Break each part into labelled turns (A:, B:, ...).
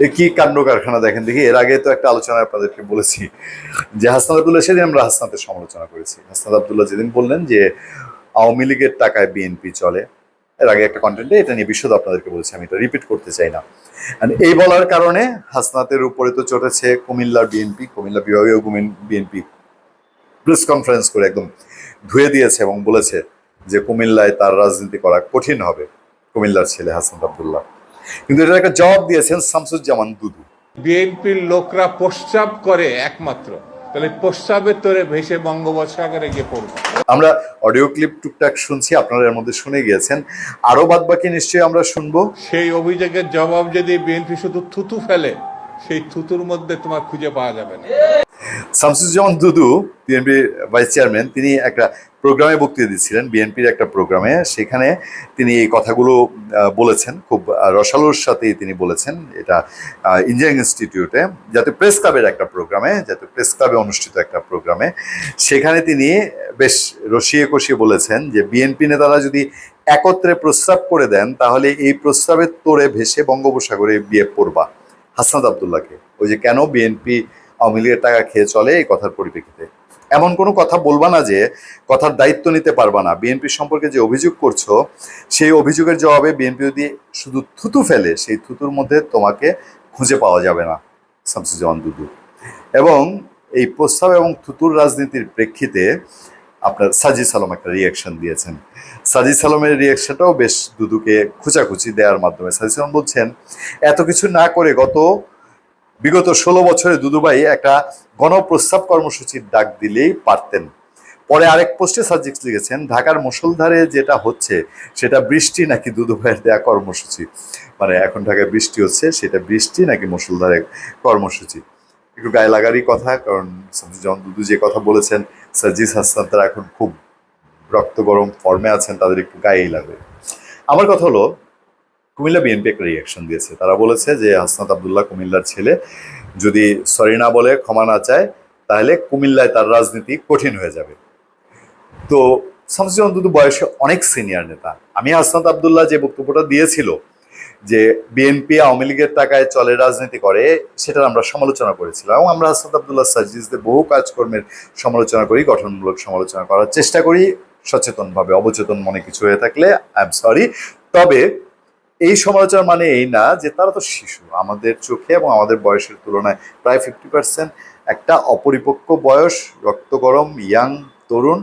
A: কি কাণ্ড কারখানা দেখেন দেখি, এর আগে তো একটা আলোচনা আপনাদেরকে বলেছি যে হাসনাত আবদুল্লাহ, সেদিন আমরা হাসনাতের সমালোচনা করেছি। হাসনাত আবদুল্লাহ যেদিন বললেন যে আওয়ামী লীগের টাকায় বিএনপি চলে, এর আগে একটা কন্টেন্টে এটা নিয়ে বিশদ আপনাদেরকে বলেছি, আমি এটা রিপিট করতে চাই না। এই বলার কারণে হাসনাতের উপরে তো চটেছে কুমিল্লার বিএনপি কুমিল্লা বিভাগীয় বিএনপি প্রেস কনফারেন্স করে একদম ধুয়ে দিয়েছে এবং বলেছে যে কুমিল্লায় তার রাজনীতি করা কঠিন হবে, কুমিল্লার ছেলে হাসান আবদুল্লাহ। কিন্তু এটার একটা জবাব দিয়েছেন শামসুজ্জামান দুদু।
B: বিএনপির লোকরা প্রস্রাব করে একমাত্র। তাহলে প্রস্রাবের তোরে ভেসে বঙ্গোপসাগরে গিয়ে পড়বে।
A: আমরা অডিও ক্লিপ টুকটাক শুনছি আপনারা এর মধ্যে শুনে গিয়েছেন। আরও বাদ বাকি নিশ্চয়ই আমরা শুনব।
B: সেই অভিযোগের জবাব যদি বিএনপি শুধু থুতু ফেলে সেই থুতুর মধ্যে তোমার খুঁজে পাওয়া যাবে না।
A: শামসুজ্জামান দুদু বিএনপির ভাইস চেয়ারম্যান, তিনি একটা প্রোগ্রামে বক্তৃতা দিচ্ছিলেন বিএনপির একটা প্রোগ্রামে। সেখানে তিনি এই কথাগুলো বলেছেন, খুব রসালোর সাথেই তিনি বলেছেন, এটা ইঞ্জিনিয়ারিং ইনস্টিটিউটে, যাতে প্রেস ক্লাবের একটা প্রোগ্রামে, যাতে প্রেস ক্লাবে অনুষ্ঠিত একটা প্রোগ্রামে। সেখানে তিনি বেশ রসিয়ে কষিয়ে বলেছেন যে, বিএনপি নেতারা যদি একত্রে প্রস্রাব করে দেন, তাহলে এই প্রস্রাবের তোড়ে ভেসে বঙ্গোপসাগরে বিয়ে পড়বা। হাসনাত আবদুল্লাহকে। ওই যে, কেন বিএনপি আওয়ামী লীগের টাকা খেয়ে চলে এই কথার পরিপ্রেক্ষিতে? এমন কোনো কথা বলবা না যে কথার দায়িত্ব নিতে পারবা না। বিএনপি সম্পর্কে যে অভিযোগ করছ, সেই অভিযোগের জবাবে বিএনপি যদি শুধু থুতু ফেলে, সেই থুতুর মধ্যে তোমাকে খুঁজে পাওয়া যাবে না, শামসুজ্জামান দুদু। এবং এই প্রস্তাব এবং থুতুর রাজনীতির প্রেক্ষিতে আপনার সাজি সালম একটা রিয়াকশন দিয়েছেন। সাজি সালমের রিয়াকশনটাও বেশ দুদুকে খুচাখুচি দেওয়ার মাধ্যমে। সাজি সালম বলছেন, এত কিছু না করে গত বিগত ষোলো বছরে দুদুভাই একটা গণপ্রস্তাব কর্মসূচির ডাক দিলেই পারতেন। পরে আরেক পোস্টে সাবজেক্ট লিখেছেন, ঢাকার মুসলধারে যেটা হচ্ছে, সেটা বৃষ্টি নাকি দুদুভাইয়ের দেয়া কর্মসূচি? মানে এখন ঢাকায় বৃষ্টি হচ্ছে, সেটা বৃষ্টি নাকি মুসলধারে কর্মসূচি? একটু গায়ে লাগারই কথা, কারণ জন দুদু যে কথা বলেছেন সাজিস হাসান তারা এখন খুব রক্ত গরম ফর্মে আছেন, তাদের একটু গায়েই লাগবে। আমার কথা হলো কুমিল্লা বিএনপি একটা রিয়াকশন দিয়েছে। তারা বলেছে যে, হাসনাত আবদুল্লাহ কুমিল্লার ছেলে যদি সরি না বলে, ক্ষমা না চায়, তাহলে কুমিল্লায় তার রাজনীতি কঠিন হয়ে যাবে। তো শামসুজ্জামান দুদু বয়সে অনেক সিনিয়র নেতা। আমি হাসনাত আবদুল্লাহ যে বক্তব্যটা দিয়েছিল যে বিএনপি আওয়ামী লীগের টাকায় চলে রাজনীতি করে, সেটার আমরা সমালোচনা করেছিলাম এবং আমরা হাসনাত আবদুল্লাহ সাজিজদের বহু কাজকর্মের সমালোচনা করি, গঠনমূলক সমালোচনা করার চেষ্টা করি, সচেতনভাবে অবচেতন মনে কিছু হয়ে থাকলে আই এম সরি তবে এই সমালোচনা মানে এই না যে তারা তো শিশু। আমাদের চোখে এবং আমাদের বয়সের তুলনায় প্রায় ফিফটি পার্সেন্ট একটা অপরিপক্ক বয়স, রক্ত গরম ইয়াং তরুণ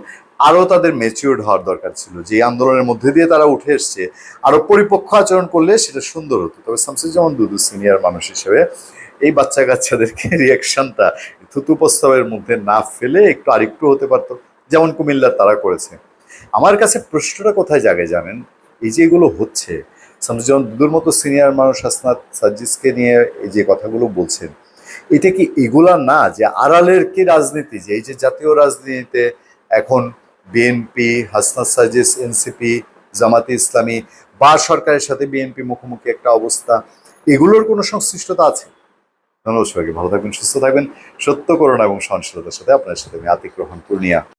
A: আরও তাদের মেচিউর্ড হওয়ার দরকার ছিল। যে আন্দোলনের মধ্যে দিয়ে তারা উঠে এসছে, আরও পরিপক্ক আচরণ করলে সেটা সুন্দর হতো। তবে শামসুজ্জামান দুদু সিনিয়র মানুষ হিসেবে এই বাচ্চা কাচ্চাদেরকে রিয়াকশনটা থুতু প্রস্তাবের মধ্যে না ফেলে একটু আরেকটু হতে পারতো, যেমন কুমিল্লার তারা করেছে। আমার কাছে প্রশ্নটা কোথায় জাগে জানেন? এই যে এগুলো হচ্ছে শামসুজ্জামান দুদুর মতো সিনিয়র মানুষ হাসনাত সাজ্জিসকে নিয়ে এই যে কথাগুলো বলছেন, এটা কি এগুলা না যে আড়ালের কি রাজনীতি? যে এই যে জাতীয় রাজনীতিতে এখন বিএনপি হাসনাত সাজিস এনসিপি জামাতে ইসলামী বা সরকারের সাথে বিএনপি মুখোমুখি একটা অবস্থা, এগুলোর কোনো সংশ্লিষ্টতা আছে? ধন্যবাদ সবাইকে, ভালো থাকবেন, সুস্থ থাকবেন, সত্য করুণা এবং সহনশীলতার সাথে আপনার সাথে আমি আতিক রহমান পূর্ণিয়া।